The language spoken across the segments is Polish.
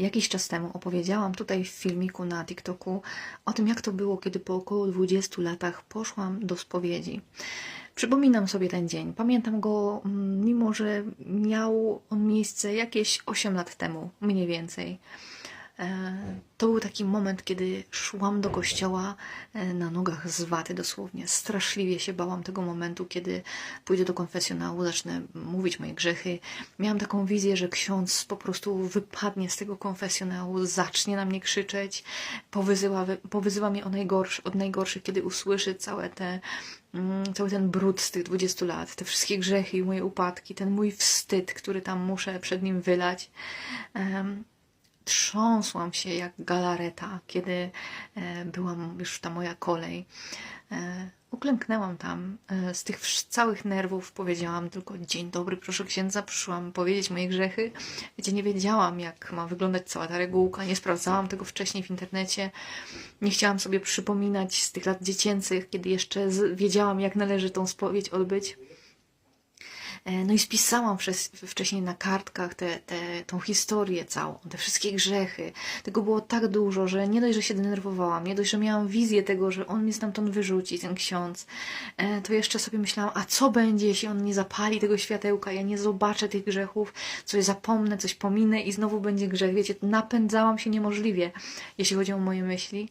Jakiś czas temu opowiedziałam tutaj w filmiku na TikToku o tym, jak to było, kiedy po około 20 latach poszłam do spowiedzi. Przypominam sobie ten dzień. Pamiętam go, mm, mimo że miał on miejsce jakieś 8 lat temu, mniej więcej. E, To był taki moment, kiedy szłam do kościoła e, na nogach z waty dosłownie. Straszliwie się bałam tego momentu, kiedy pójdę do konfesjonału, zacznę mówić moje grzechy. Miałam taką wizję, że ksiądz po prostu wypadnie z tego konfesjonału, zacznie na mnie krzyczeć, powyzywa, powyzywa mnie o najgorszy, od najgorszych, kiedy usłyszy całe te, mm, cały ten brud z tych 20 lat, te wszystkie grzechy i moje upadki, ten mój wstyd, który tam muszę przed nim wylać. Trząsłam się jak galareta, kiedy e, byłam już ta moja kolej. E, uklęknęłam tam e, z tych całych nerwów, powiedziałam tylko dzień dobry, proszę księdza, przyszłam powiedzieć moje grzechy. Wiecie, nie wiedziałam, jak ma wyglądać cała ta regułka, nie sprawdzałam tego wcześniej w internecie. Nie chciałam sobie przypominać z tych lat dziecięcych, kiedy jeszcze wiedziałam, jak należy tą spowiedź odbyć. E, No i spisałam wcześniej na kartkach tę te, tą historię całą, te wszystkie grzechy. Tego było tak dużo, że nie dość, że się denerwowałam, nie dość, że miałam wizję tego, że on mnie stamtąd wyrzuci, ten ksiądz, e, to jeszcze sobie myślałam, a co będzie, jeśli on nie zapali tego światełka, ja nie zobaczę tych grzechów, coś zapomnę, coś pominę i znowu będzie grzech. Wiecie, napędzałam się niemożliwie, jeśli chodzi o moje myśli.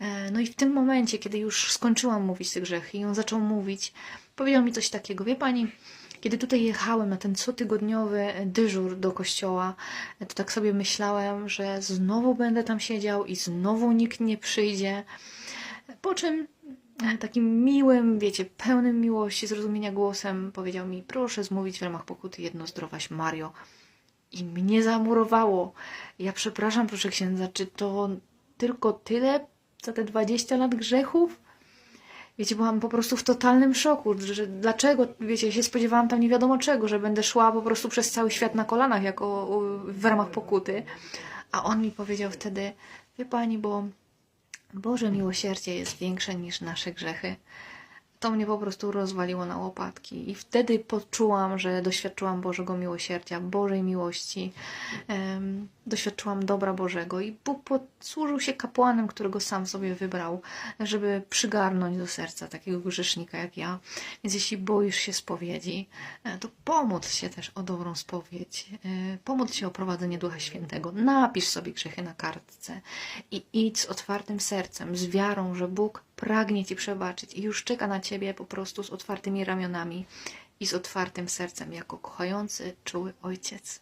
E, No i w tym momencie, kiedy już skończyłam mówić te grzechy i on zaczął mówić, powiedział mi coś takiego, wie pani, kiedy tutaj jechałem na ten cotygodniowy dyżur do kościoła, to tak sobie myślałem, że znowu będę tam siedział i znowu nikt nie przyjdzie. Po czym e, takim miłym, wiecie, pełnym miłości, zrozumienia głosem powiedział mi, proszę zmówić w ramach pokuty jedno zdrowaś Mario. I mnie zamurowało. Ja przepraszam, proszę księdza, czy to tylko tyle za te 20 lat grzechów? Wiecie, byłam po prostu w totalnym szoku, że dlaczego, wiecie, się spodziewałam tam nie wiadomo czego, że będę szła po prostu przez cały świat na kolanach jako w ramach pokuty. A on mi powiedział wtedy, wie pani, bo Boże miłosierdzie jest większe niż nasze grzechy. To mnie po prostu rozwaliło na łopatki i wtedy poczułam, że doświadczyłam Bożego miłosierdzia, Bożej miłości, em, doświadczyłam dobra Bożego i Bóg posłużył się kapłanem, którego sam sobie wybrał, żeby przygarnąć do serca takiego grzesznika jak ja. Więc jeśli boisz się spowiedzi, e, to pomódl się też o dobrą spowiedź, e, pomódl się o prowadzenie Ducha Świętego, napisz sobie grzechy na kartce i idź z otwartym sercem, z wiarą, że Bóg pragnie Ci przebaczyć i już czeka na Ciebie po prostu z otwartymi ramionami i z otwartym sercem, jako kochający, czuły ojciec.